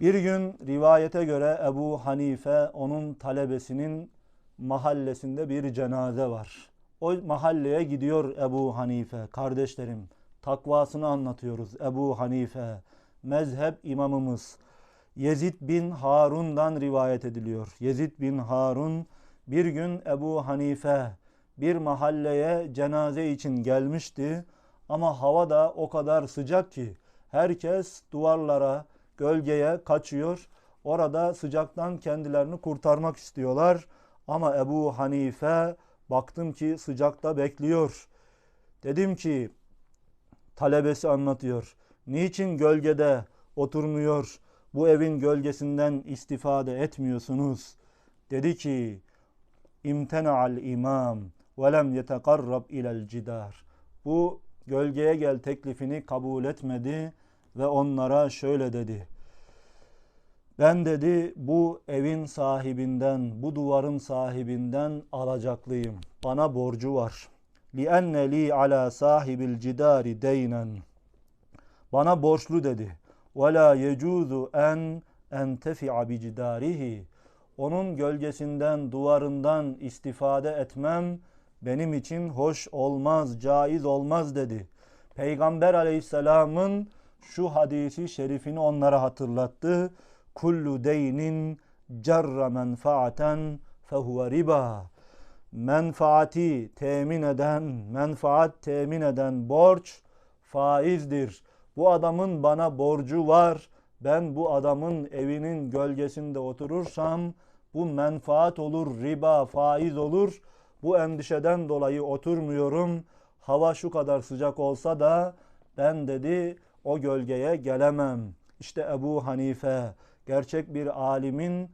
Bir gün rivayete göre Ebu Hanife onun talebesinin mahallesinde bir cenaze var. O mahalleye gidiyor Ebu Hanife. Kardeşlerim takvasını anlatıyoruz Ebu Hanife. Mezhep imamımız Yezid bin Harun'dan rivayet ediliyor. Yezid bin Harun bir gün Ebu Hanife bir mahalleye cenaze için gelmişti. Ama hava da o kadar sıcak ki herkes duvarlara, gölgeye kaçıyor. Orada sıcaktan kendilerini kurtarmak istiyorlar. Ama Ebu Hanife baktım ki sıcakta bekliyor. Dedim ki talebesi anlatıyor. Niçin gölgede oturmuyor? Bu evin gölgesinden istifade etmiyorsunuz. Dedi ki imtena'al imam ve lem yetekarrab ilel cidar. Bu gölgeye gel teklifini kabul etmedi ve onlara şöyle dedi. Ben dedi bu evin sahibinden, bu duvarın sahibinden alacaklıyım. Bana borcu var. لِأَنَّ لِي عَلَى صَاحِبِ الْجِدَارِ دَيْنًا Bana borçlu dedi. وَلَا يَجُوزُ اَنْ اَنْتَفِعَ بِجِدَارِهِ Onun gölgesinden, duvarından istifade etmem benim için hoş olmaz, caiz olmaz dedi. Peygamber aleyhisselamın şu hadisi şerifini onlara hatırlattı. Kullu deynin cerra menfaaten fehuve riba. Menfaati temin eden, menfaat temin eden borç faizdir. Bu adamın bana borcu var. Ben bu adamın evinin gölgesinde oturursam bu menfaat olur, riba, faiz olur. Bu endişeden dolayı oturmuyorum. Hava şu kadar sıcak olsa da ben dedi o gölgeye gelemem. İşte Ebu Hanife gerçek bir alimin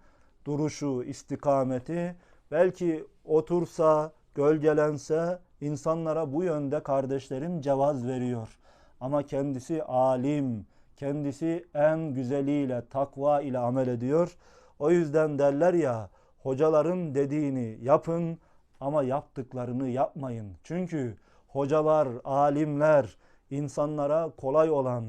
duruşu, istikameti belki otursa, gölgelense insanlara bu yönde kardeşlerim cevaz veriyor. Ama kendisi alim, kendisi en güzeliyle, takva ile amel ediyor. O yüzden derler ya, hocaların dediğini yapın ama yaptıklarını yapmayın. Çünkü hocalar, alimler insanlara kolay olan,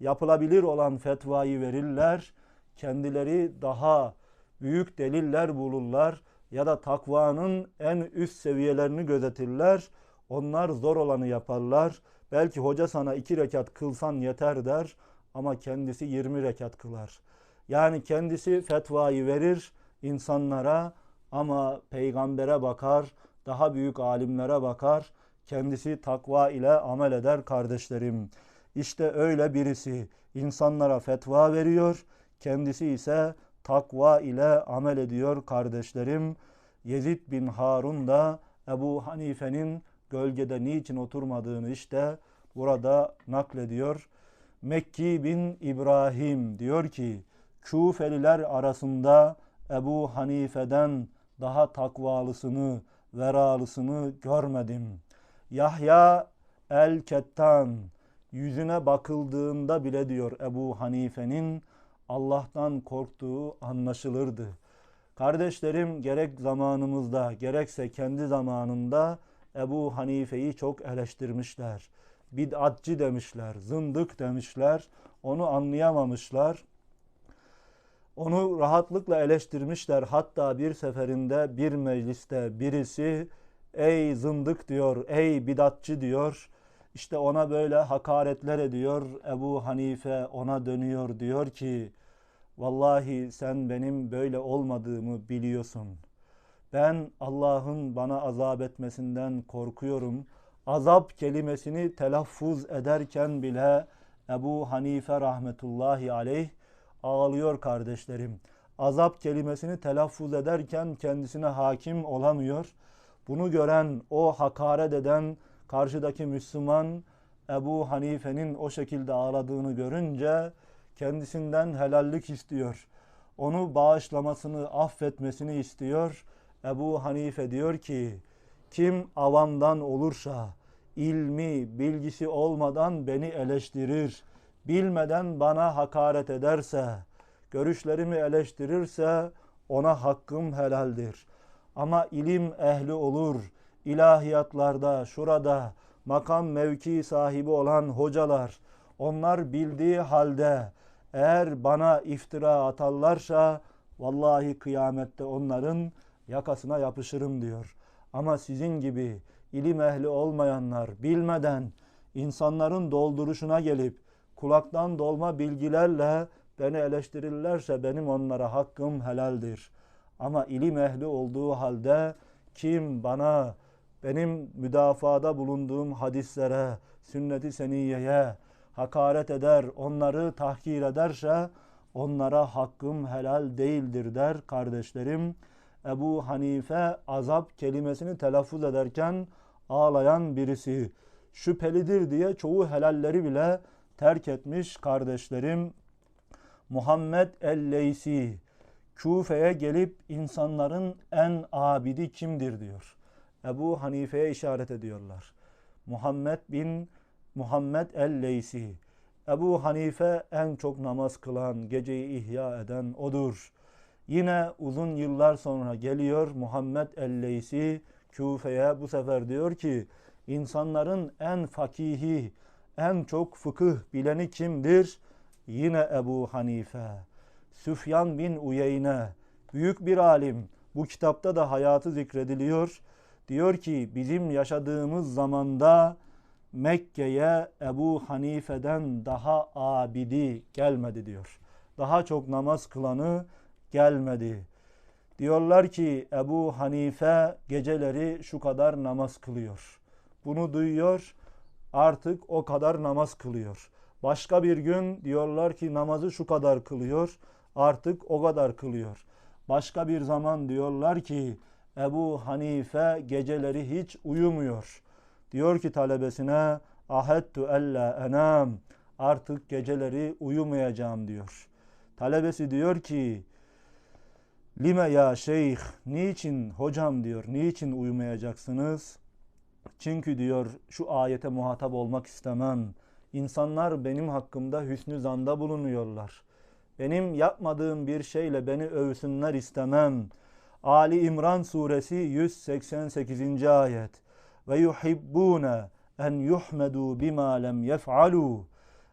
yapılabilir olan fetvayı verirler. Kendileri daha büyük deliller bulurlar ya da takvanın en üst seviyelerini gözetirler. Onlar zor olanı yaparlar. Belki hoca sana iki rekat kılsan yeter der ama kendisi 20 rekat kılar. Yani kendisi fetvayı verir insanlara ama peygambere bakar, daha büyük alimlere bakar. Kendisi takva ile amel eder kardeşlerim. İşte öyle birisi insanlara fetva veriyor. Kendisi ise takva ile amel ediyor kardeşlerim. Yezid bin Harun da Ebu Hanife'nin gölgede niçin oturmadığını işte burada naklediyor. Mekki bin İbrahim diyor ki Kufeliler arasında Ebu Hanife'den daha takvalısını, veralısını görmedim. Yahya el-Kettan yüzüne bakıldığında bile diyor Ebu Hanife'nin Allah'tan korktuğu anlaşılırdı. Kardeşlerim gerek zamanımızda gerekse kendi zamanında Ebu Hanife'yi çok eleştirmişler. Bid'atçı demişler, zındık demişler. Onu anlayamamışlar. Onu rahatlıkla eleştirmişler. Hatta bir seferinde bir mecliste birisi ey zındık diyor, ey bidatçı diyor. İşte ona böyle hakaretler ediyor. Ebu Hanife ona dönüyor diyor ki Vallahi sen benim böyle olmadığımı biliyorsun. Ben Allah'ın bana azap etmesinden korkuyorum. Azap kelimesini telaffuz ederken bile Ebu Hanife rahmetullahi aleyh ağlıyor kardeşlerim. Azap kelimesini telaffuz ederken kendisine hakim olamıyor. Bunu gören, o hakaret eden karşıdaki Müslüman Ebu Hanife'nin o şekilde ağladığını görünce kendisinden helallik istiyor. Onu bağışlamasını, affetmesini istiyor. Ebu Hanife diyor ki, kim avamdan olursa, ilmi, bilgisi olmadan beni eleştirir, bilmeden bana hakaret ederse, görüşlerimi eleştirirse ona hakkım helaldir. Ama ilim ehli olur, ilahiyatlarda, şurada makam mevki sahibi olan hocalar, onlar bildiği halde Eğer bana iftira atarlarsa vallahi kıyamette onların yakasına yapışırım diyor. Ama sizin gibi ilim ehli olmayanlar bilmeden insanların dolduruşuna gelip kulaktan dolma bilgilerle beni eleştirirlerse benim onlara hakkım helaldir. Ama ilim ehli olduğu halde kim bana benim müdafada bulunduğum hadislere, sünnet-i seniyeye hakaret eder, onları tahkir ederse onlara hakkım helal değildir der kardeşlerim. Ebu Hanife azap kelimesini telaffuz ederken ağlayan birisi şüphelidir diye çoğu helalleri bile terk etmiş kardeşlerim. Muhammed el-Leysi Küfe'ye gelip insanların en abidi kimdir diyor. Ebu Hanife'ye işaret ediyorlar. Muhammed bin Muhammed el-Leysi. Ebu Hanife en çok namaz kılan, geceyi ihya eden odur. Yine uzun yıllar sonra geliyor Muhammed el-Leysi Küfe'ye bu sefer diyor ki insanların en fakihi, en çok fıkıh bileni kimdir? Yine Ebu Hanife. Süfyan bin Uyeyne, büyük bir alim. Bu kitapta da hayatı zikrediliyor. Diyor ki bizim yaşadığımız zamanda Mekke'ye Ebu Hanife'den daha abidi gelmedi diyor. Daha çok namaz kılanı gelmedi. Diyorlar ki Ebu Hanife geceleri şu kadar namaz kılıyor. Bunu duyuyor artık o kadar namaz kılıyor. Başka bir gün diyorlar ki namazı şu kadar kılıyor artık o kadar kılıyor. Başka bir zaman diyorlar ki Ebu Hanife geceleri hiç uyumuyor. Diyor ki talebesine ahettu ella enam artık geceleri uyumayacağım diyor. Talebesi diyor ki lime ya şeyh niçin hocam diyor niçin uyumayacaksınız? Çünkü diyor şu ayete muhatap olmak istemem. İnsanlar benim hakkımda hüsnü zanda bulunuyorlar. Benim yapmadığım bir şeyle beni övsünler istemem. Ali İmran suresi 188. ayet. Ve yuhibbuna en yuhmedu bima lem yef'alu.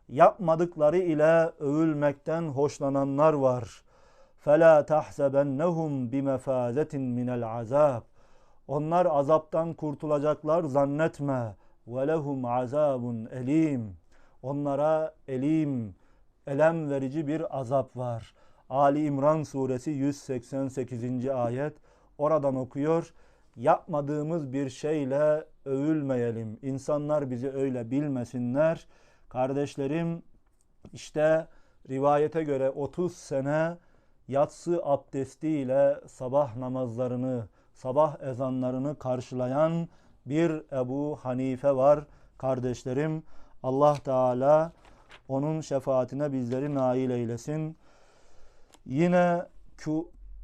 Yapmadıkları ile övülmekten hoşlananlar var. Fela tahsebennehum bimefazetin minel azab. Onlar azaptan kurtulacaklar zannetme. Ve lehum azabun elim. Onlara elim, elem verici bir azap var. Ali İmran suresi 188. ayet oradan okuyor. Yapmadığımız bir şeyle övülmeyelim. İnsanlar bizi öyle bilmesinler. Kardeşlerim işte rivayete göre 30 sene yatsı abdestiyle sabah namazlarını, sabah ezanlarını karşılayan bir Ebu Hanife var kardeşlerim. Allah Teala onun şefaatine bizleri nail eylesin. Yine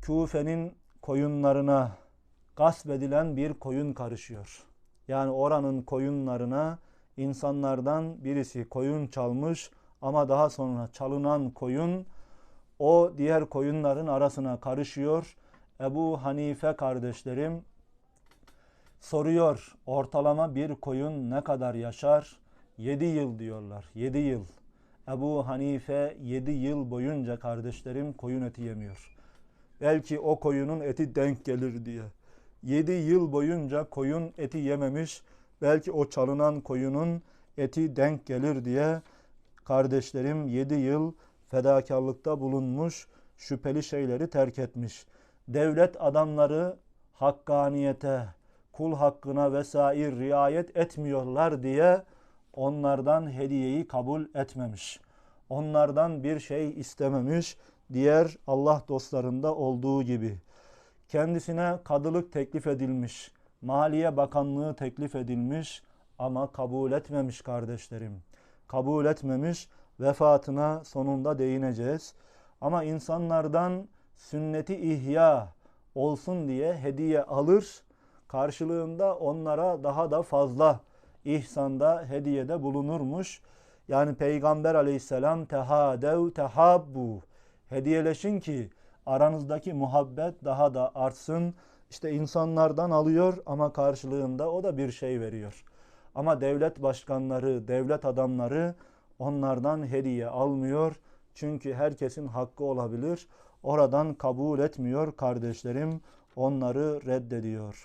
Küfe'nin koyunlarına gasp edilen bir koyun karışıyor. Yani oranın koyunlarına insanlardan birisi koyun çalmış ama daha sonra çalınan koyun o diğer koyunların arasına karışıyor. Ebu Hanife kardeşlerim soruyor ortalama bir koyun ne kadar yaşar? 7 yıl diyorlar. 7 yıl. Ebu Hanife 7 yıl boyunca kardeşlerim koyun eti yemiyor. Belki o koyunun eti denk gelir diye. 7 yıl boyunca koyun eti yememiş. Belki o çalınan koyunun eti denk gelir diye kardeşlerim 7 yıl fedakarlıkta bulunmuş, şüpheli şeyleri terk etmiş. Devlet adamları hakkaniyete, kul hakkına vesaire riayet etmiyorlar diye onlardan hediyeyi kabul etmemiş. Onlardan bir şey istememiş. Diğer Allah dostlarında olduğu gibi. Kendisine kadılık teklif edilmiş. Maliye Bakanlığı teklif edilmiş ama kabul etmemiş kardeşlerim. Kabul etmemiş. Vefatına sonunda değineceğiz. Ama insanlardan sünneti ihya olsun diye hediye alır. Karşılığında onlara daha da fazla ihsanda, hediyede bulunurmuş. Yani Peygamber aleyhisselam tehadev tehabbu hediyeleşin ki aranızdaki muhabbet daha da artsın. İşte insanlardan alıyor ama karşılığında o da bir şey veriyor. Ama devlet başkanları, devlet adamları onlardan hediye almıyor. Çünkü herkesin hakkı olabilir. Oradan kabul etmiyor kardeşlerim. Onları reddediyor.